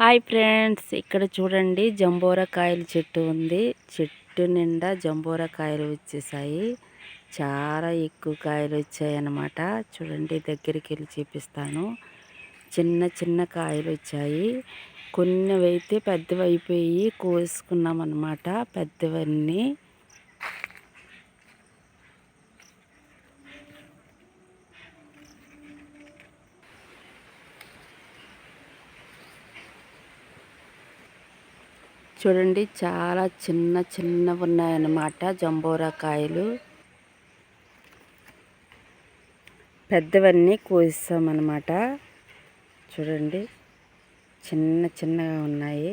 Hi friends ఇక్కడ చూడండి జంబోరా కాయల చెట్టు ఉంది. చెట్టు నిండా జంబోరా కాయలు వచ్చేసాయి. చాలా ఎక్కువ కాయలు వచ్చాయి అన్నమాట చూడండి దగ్గరికి వెళ్ళి చూపిస్తాను. చిన్న చిన్న కాయలు వచ్చాయి. కొన్ని అయితే పెద్దవి అయిపోయి కోసుకున్నాం అన్నమాట పెద్దవన్నీ. చూడండి చాలా చిన్న చిన్నవి ఉన్నాయన్నమాట జంబోరా కాయలు. పెద్దవన్నీ కోసామన్నమాట చూడండి చిన్న చిన్నగా ఉన్నాయి.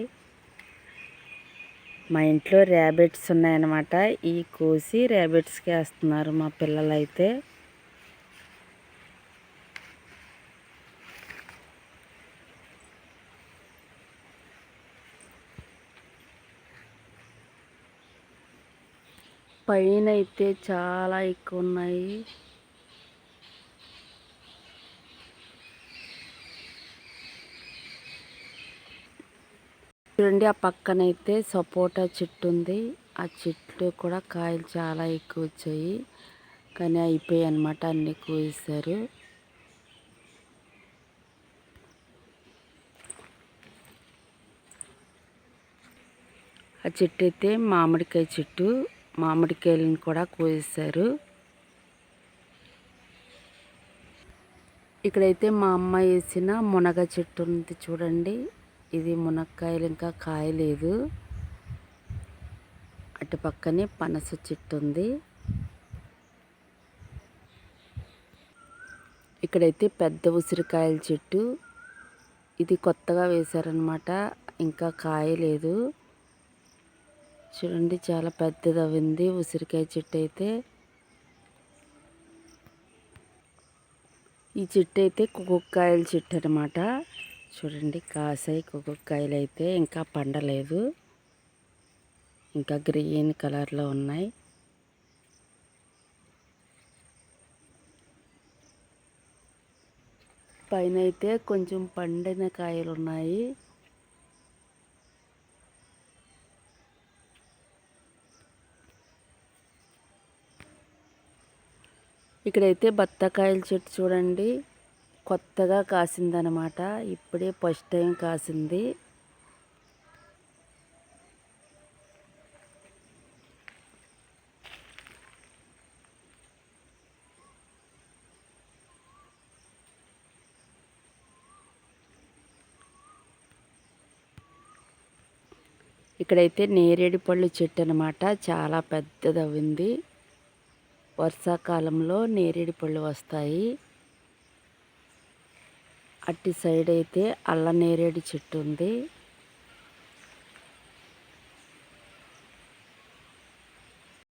మా ఇంట్లో ర్యాబిట్స్ ఉన్నాయన్నమాట. ఈ కోసి ర్యాబిట్స్కి వేస్తున్నారు మా పిల్లలైతే. పైన అయితే చాలా ఎక్కువ ఉన్నాయి చూడండి ఆ పక్కనైతే సపోటా చెట్టు ఉంది ఆ చెట్టు కూడా కాయలు చాలా ఎక్కువ వచ్చాయి. కానీ అయిపోయాయి అనమాట అన్ని కోసారు ఆ చెట్టు అయితే మామిడికాయ చెట్టు. మామిడికాయలను కూడా కోసారు ఇక్కడైతే మా అమ్మ వేసిన మునగ చెట్టు ఉంది చూడండి. ఇది మునక్కాయలు ఇంకా కాయలేదు. అటు పక్కనే పనస చెట్టు ఉంది. ఇక్కడైతే పెద్ద ఉసిరికాయల చెట్టు. ఇది కొత్తగా వేశారనమాట ఇంకా కాయలేదు. చూడండి చాలా పెద్దది అవింది ఉసిరికాయ చెట్టు అయితే ఈ చెట్టు అయితే కుక్కాయల చెట్టు అనమాట చూడండి కాసాయి కుక్కాయలు అయితే ఇంకా పండలేదు. ఇంకా గ్రీన్ కలర్లో ఉన్నాయి. పైన అయితే కొంచెం పండిన కాయలు ఉన్నాయి ఇక్కడైతే బత్తాకాయల చెట్టు చూడండి. కొత్తగా కాసిందనమాట. ఇప్పుడే ఫస్ట్ టైం కాసింది. ఇక్కడైతే నేరేడు పళ్ళు చెట్టు అనమాట. చాలా పెద్దది అవ్వింది వర్షాకాలంలో నేరేడు పళ్ళు వస్తాయి. అట్టి సైడ్ అయితే అల్ల నేరేడు చెట్టు ఉంది.